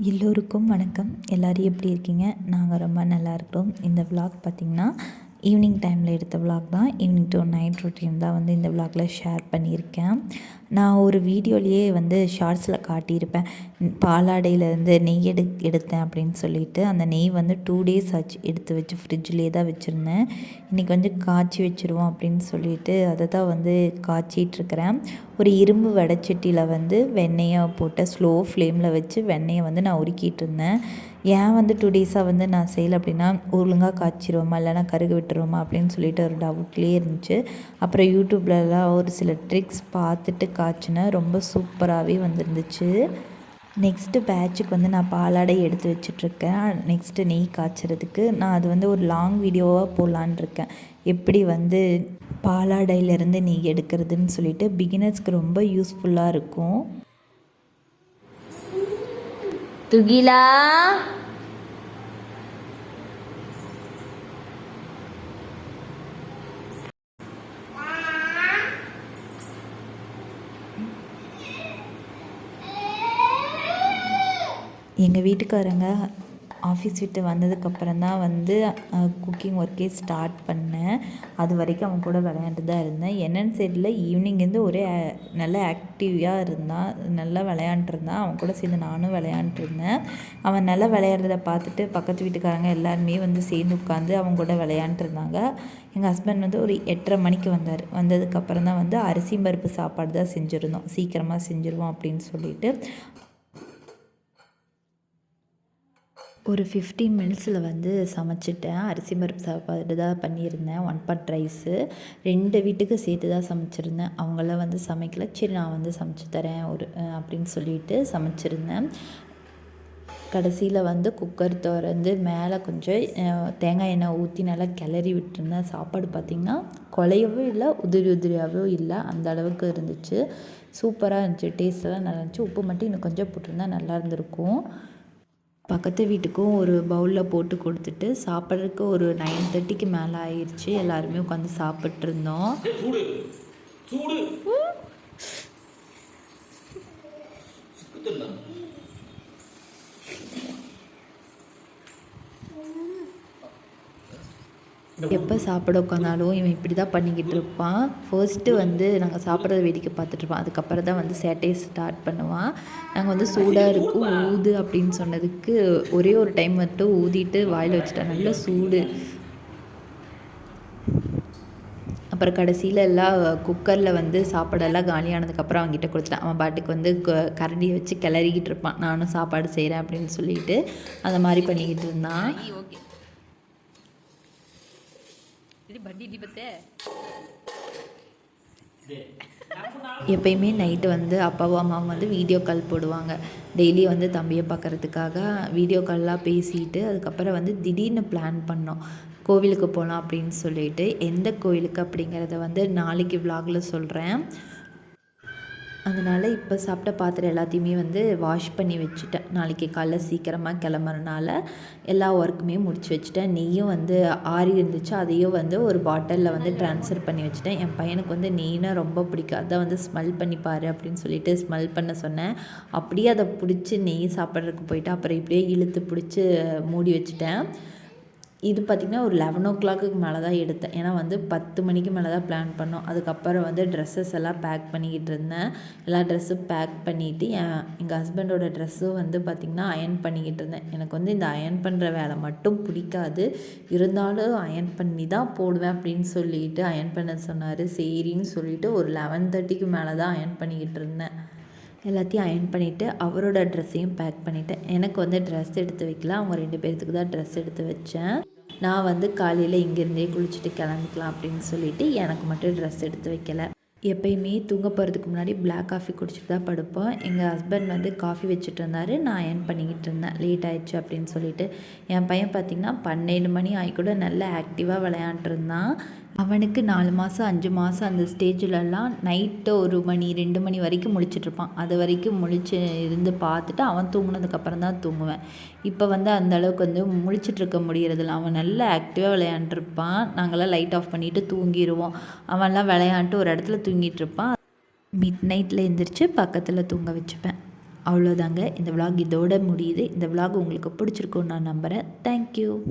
எல்லோருக்கும் வணக்கம். எல்லோரும் எப்படி இருக்கீங்க? நாங்கள் ரொம்ப நல்லா இருக்கிறோம். இந்த விலாக் பார்த்திங்கன்னா ஈவினிங் டைமில் எடுத்த vlog தான். ஈவினிங் டு நைட் ரொட்டீன் தான் வந்து இந்த vlogல ஷேர் பண்ணியிருக்கேன். நான் ஒரு வீடியோலேயே வந்து ஷார்ட்ஸில் காட்டியிருப்பேன். பாலாடையிலேருந்து நெய் எடு எடுத்தேன் அப்படின்னு சொல்லிட்டு அந்த நெய் வந்து டூ டேஸ் ஆச்சு எடுத்து வச்சு ஃப்ரிட்ஜ்லேயே தான் வச்சுருந்தேன். இன்றைக்கி வந்து காய்ச்சி வச்சுருவோம் அப்படின்னு சொல்லிட்டு அதை தான் வந்து காய்ச்சிட்ருக்கிறேன் ஒரு இரும்பு வடைச்சட்டியில் வந்து வெண்ணெயை போட்டு ஸ்லோ ஃப்ளேமில் வச்சு வெண்ணெயை வந்து நான் உருக்கிட்டு இருந்தேன். ஏன் வந்து டூ டேஸாக வந்து நான் செய்யலை அப்படின்னா ஒழுங்காக காய்ச்சிருவோமா இல்லைனா கருக விட்டுருவோமா அப்படின்னு சொல்லிட்டு ஒரு டவுட்லேயே இருந்துச்சு. அப்புறம் யூடியூப்லலாம் ஒரு சில ட்ரிக்ஸ் பார்த்துட்டு காய்ச்சினேன் ரொம்ப சூப்பராகவே வந்துருந்துச்சு. நெக்ஸ்ட்டு பேட்சுக்கு வந்து நான் பாலாடை எடுத்து வச்சிட்ருக்கேன். நெக்ஸ்ட்டு நெய் காய்ச்சறதுக்கு. நான் அது வந்து ஒரு லாங் வீடியோவாக போடலான் இருக்கேன். எப்படி வந்து பாலாடையிலேருந்து நெய் எடுக்கிறதுன்னு சொல்லிட்டு பிகினர்ஸ்க்கு ரொம்ப யூஸ்ஃபுல்லாக இருக்கும். துகிலா. எங்கள் வீட்டுக்காரங்க ஆஃபீஸ் விட்டு வந்ததுக்கப்புறம் தான் வந்து குக்கிங் ஒர்க்கே ஸ்டார்ட் பண்ணேன். அது வரைக்கும் அவன் கூட விளையாண்டு தான் இருந்தேன். என்னன்னு தெரியல. ஈவினிங்லேருந்து ஒரே நல்ல ஆக்டிவாக இருந்தான். நல்லா விளையாண்டுருந்தான் அவன் கூட சேர்ந்து நானும் விளையாண்டுருந்தேன் அவன் நல்லா விளையாடுறத பார்த்துட்டு பக்கத்து வீட்டுக்காரங்க எல்லாருமே வந்து சேர்ந்து உட்காந்து அவங்க கூட விளையாண்டுருந்தாங்க எங்கள் ஹஸ்பண்ட் வந்து ஒரு எட்டரை மணிக்கு வந்தார். வந்ததுக்கப்புறம் தான் வந்து அரிசி பருப்பு சாப்பாடு தான் செஞ்சுருந்தோம். சீக்கிரமாக செஞ்சுருவோம் அப்படின்னு சொல்லிட்டு. ஒரு ஃபிஃப்டீன் மினிட்ஸில் வந்து சமைச்சிட்டேன். அரிசி பருப்பு சாப்பாடு தான் பண்ணியிருந்தேன். ஒன் பாட் ரைஸு ரெண்டு வீட்டுக்கு சேர்த்து தான் சமைச்சிருந்தேன். அவங்களாம் வந்து சமைக்கல. சரி நான் வந்து சமைச்சு தரேன் ஒரு அப்படின்னு சொல்லிட்டு சமைச்சிருந்தேன். கடைசியில் வந்து குக்கர் திறந்து மேலே கொஞ்சம் தேங்காய் எண்ணெய் ஊற்றி நல்லா கிளறி விட்டுருந்தேன். சாப்பாடு பார்த்திங்கன்னா குலையவும் இல்லை உதிரி உதிரியாகவும் இல்லை. அந்த அளவுக்கு இருந்துச்சு. சூப்பராக இருந்துச்சு. டேஸ்ட்டெல்லாம் நல்லா இருந்துச்சு. உப்பு மட்டும் இன்னும் கொஞ்சம் போட்டிருந்தா நல்லா இருந்திருக்கும். பக்கத்து வீட்டுக்கும் ஒரு பவுலில் போட்டு கொடுத்துட்டு சாப்பிட்றதுக்கு ஒரு நைன் தேர்ட்டிக்கு மேலே ஆயிடுச்சு எல்லாருமே உட்காந்து சாப்பிட்டு இருந்தோம் சூடு சூடு சிக்குத்தல்ல எப்போ சாப்பிட உட்காந்தாலும் இவன் இப்படி தான் பண்ணிக்கிட்டு இருப்பான். ஃபர்ஸ்ட்டு வந்து நாங்கள் சாப்பிட்றத வேடிக்கை பார்த்துட்டு அதுக்கப்புறம் தான் வந்து சேட்டையை ஸ்டார்ட் பண்ணுவான். நாங்கள் வந்து சூடாக இருக்கும் ஊது அப்படின்னு சொன்னதுக்கு ஒரே ஒரு டைம் மட்டும் ஊதிட்டு வாயில் வச்சுட்டேன் நல்ல சூடு. அப்புறம் கடைசியில் எல்லாம் குக்கரில் வந்து சாப்பாடெல்லாம் காலியானதுக்கப்புறம் அவங்ககிட்ட கொடுத்துட்டேன். அவன் பாட்டுக்கு வந்து க- கரண்டியை வச்சு கிளறிக்கிட்டு இருப்பான். நானும் சாப்பாடு செய்கிறேன் அப்படின்னு சொல்லிட்டு அந்த மாதிரி பண்ணிக்கிட்டு இருந்தான். எப்பயுமே நைட்டு வந்து அப்பாவும் அம்மாவும் வந்து வீடியோ கால் போடுவாங்க. டெய்லி வந்து தம்பியை பார்க்கறதுக்காக வீடியோ கால்லாம் பேசிட்டு அதுக்கப்புறம் வந்து திடீர்னு பிளான் பண்ணோம். கோவிலுக்கு போகலாம் அப்படின்னு சொல்லிட்டு எந்த கோவிலுக்கு அப்படிங்கிறத வந்து நாளைக்கு vlogல சொல்கிறேன் அதனால் இப்போ சாப்பிட்ட பாத்திரம் எல்லாத்தையுமே வந்து வாஷ் பண்ணி வச்சுட்டேன். நாளைக்கு காலைல சீக்கிரமாக கிளம்புறனால எல்லா ஒர்க்குமே முடிச்சு வச்சுட்டேன். நெய்யும் வந்து ஆறி இருந்துச்சு. அதையும் வந்து ஒரு பாட்டிலில் வந்து ட்ரான்ஸ்ஃபர் பண்ணி வச்சுட்டேன். என் பையனுக்கு வந்து நெய்னா ரொம்ப பிடிக்கும். அதை வந்து ஸ்மெல் பண்ணிப்பார் அப்படின்னு சொல்லிட்டு ஸ்மெல் பண்ண சொன்னேன். அப்படியே அதை பிடிச்சி நெய் சாப்பிட்றதுக்கு போயிட்டு அப்புறம் இப்படியே இழுத்து பிடிச்சி மூடி வச்சுட்டேன். இது பார்த்திங்கன்னா ஒரு லெவன் ஓ கிளாக்குக்கு மேலே தான் எடுத்தேன். ஏன்னா வந்து பத்து மணிக்கு மேலே தான் பிளான் பண்ணோம். அதுக்கப்புறம் வந்து ட்ரெஸ்ஸஸ் எல்லாம் பேக் பண்ணிக்கிட்டு இருந்தேன். எல்லா ட்ரெஸ்ஸும் பேக் பண்ணிவிட்டு என் எங்கள் ஹஸ்பண்டோட ட்ரெஸ்ஸும் வந்து பார்த்திங்கன்னா அயன் பண்ணிக்கிட்டு இருந்தேன். எனக்கு வந்து இந்த அயன் பண்ணுற வேலை மட்டும் பிடிக்காது. இருந்தாலும் அயன் பண்ணி தான் போடுவேன் அப்படின்னு சொல்லிட்டு அயன் பண்ண சொன்னார். சரின்னு சொல்லிவிட்டு ஒரு லெவன் தேர்ட்டிக்கு மேலே தான் அயன் பண்ணிக்கிட்டு இருந்தேன். எல்லாத்தையும் அயன் பண்ணிவிட்டு அவரோட ட்ரெஸ்ஸையும் பேக் பண்ணிவிட்டேன் எனக்கு வந்து ட்ரெஸ் எடுத்து வைக்கல. அவங்க ரெண்டு பேர்த்துக்கு தான் ட்ரெஸ் எடுத்து வச்சேன். நான் வந்து காலையில் இங்கேருந்தே குளிச்சுட்டு கிளம்பிக்கலாம் அப்படின்னு சொல்லிட்டு எனக்கு மட்டும் ட்ரெஸ் எடுத்து வைக்கல. எப்பயுமே தூங்க போகிறதுக்கு முன்னாடி பிளாக் காஃபி குடிச்சிட்டு தான் படுப்போம். எங்கள் ஹஸ்பண்ட் வந்து காஃபி வச்சுட்டு இருந்தார். நான் ஏர்ன் பண்ணிக்கிட்டு இருந்தேன். லேட் ஆயிடுச்சு அப்படின்னு சொல்லிட்டு. என் பையன் பார்த்திங்கன்னா பன்னெண்டு மணி ஆகி கூட நல்லா ஆக்டிவாக விளையாண்டுருந்தான் அவனுக்கு நாலு மாதம் அஞ்சு மாதம் அந்த ஸ்டேஜிலலாம் நைட்டு ஒரு மணி ரெண்டு மணி வரைக்கும் முழிச்சிட்ருப்பான் அது வரைக்கும் முழிச்சு இருந்து பார்த்துட்டு அவன் தூங்கினதுக்கப்புறம் தான் தூங்குவேன். இப்போ வந்து அந்த அளவுக்கு வந்து முழிச்சிட்டுருக்க முடியறதில்ல. அவன் நல்லா ஆக்டிவாக விளையாண்டுருப்பான் நாங்களாம் லைட் ஆஃப் பண்ணிவிட்டு தூங்கிடுவோம் அவன்லாம் விளையாண்டு ஒரு இடத்துல தூங்கி இருப்பான் மிட் நைட்டில் எந்திரிச்சு பக்கத்தில் தூங்க வச்சுப்பேன். அவ்வளோதாங்க இந்த விலாக் இதோட முடியுது. இந்த விலாக் உங்களுக்கு பிடிச்சிருக்குன்னு நான் நம்புகிறேன் தேங்க்யூ